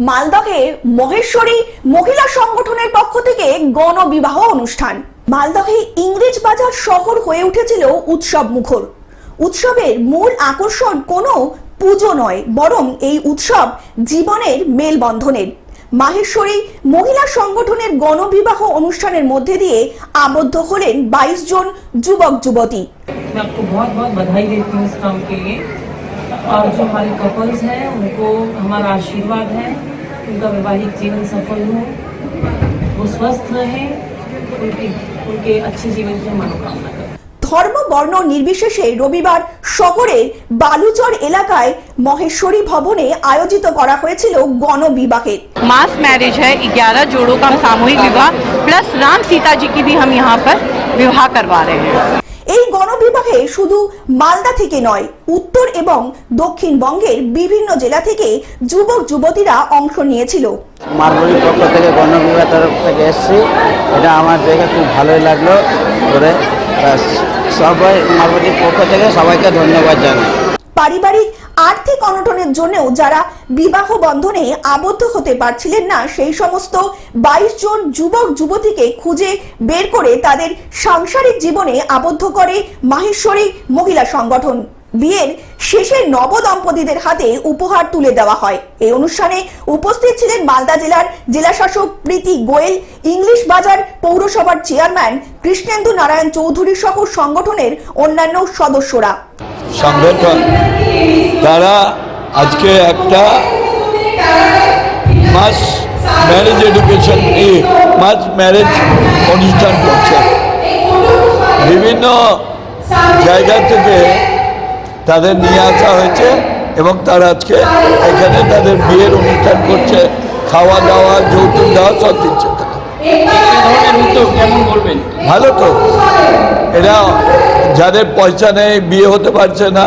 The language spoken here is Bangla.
মালদহের মহেশ্বরী মহিলা সংগঠনের পক্ষ থেকে গণবিবাহ অনুষ্ঠান মালদহে ইংরেজ বাজার শহর হয়ে উঠেছিল উৎসব মুখর উৎসবের মূল আকর্ষণ কোনো পুজো নয় বরং এই উৎসব জীবনের মেলবন্ধনের মাহেশ্বরী মহিলা সংগঠনের গণবিবাহ অনুষ্ঠানের মধ্যে দিয়ে আবদ্ধ হলেন বাইশ জন যুবক যুবতী मैं आपको बहुत बहुत बधाई देती हूँ इस काम के लिए और जो हमारे कपल्स हैं उनको हमारा आशीर्वाद है उनका वैवाहिक जीवन सफल हो वो स्वस्थ रहें उनकी उनके अच्छे जीवन की हम मनोकामना करें ধর্ম বর্ণ নির্বিশেষে রবিবার শহরের বালুচর এলাকায় মহেশ্বরী ভবনে আয়োজিত করা হয়েছিল গণবিবাহের मास मैरिज है 11 जोड़ों का सामूहिक विवाह प्लस राम सीता जी की भी हम यहाँ पर विवाह करवा रहे हैं এই শুধু মালদা থেকে নয় উত্তর এবং দক্ষিণবঙ্গের বিভিন্ন জেলা থেকে যুবক যুবতীরা অংশ নিয়েছিল। মালগুড়ির পক্ষ থেকে গণবিভাগের তরফ থেকে এসছি। এটা আমার দেখে খুব ভালোই লাগল। করে সবাই মালগুড়ির পক্ষ থেকে সবাইকে ধন্যবাদ জানাই। পারিবারিক আর্থিক অনটনের জন্যও যারা বিবাহ বন্ধনে আবদ্ধ হতে পারছিলেন না, সেই সমস্ত বাইশ জন যুবক যুবতীকে খুঁজে বের করে তাদের সাংসারিক জীবনে আবদ্ধ করে মাহেশ্বরী মহিলা সংগঠন। বিয়ের শেষে নব দম্পতিদের হাতে উপহার তুলে দেওয়া হয়। এই অনুষ্ঠানে উপস্থিত ছিলেন মালদা জেলার জেলাশাসক প্রীতি গোয়েল, ইংলিশ বাজার পৌরসভার চেয়ারম্যান কৃষ্ণেন্দু নারায়ণ চৌধুরী সহ সংগঠনের অন্যান্য সদস্যরা। সংগঠন তারা আজকে একটা mass marriage education mass marriage অনুষ্ঠান করছে। বিভিন্ন জায়গা থেকে তাদের নিয়ে আসা হয়েছে এবং তারা আজকে এখানে তাদের বিয়ের অনুষ্ঠান করছে খাওয়া দাওয়া যৌতুক দেওয়া সব দিচ্ছে ভালো তো। এরা যাদের পয়সা নেই বিয়ে হতে পারছে না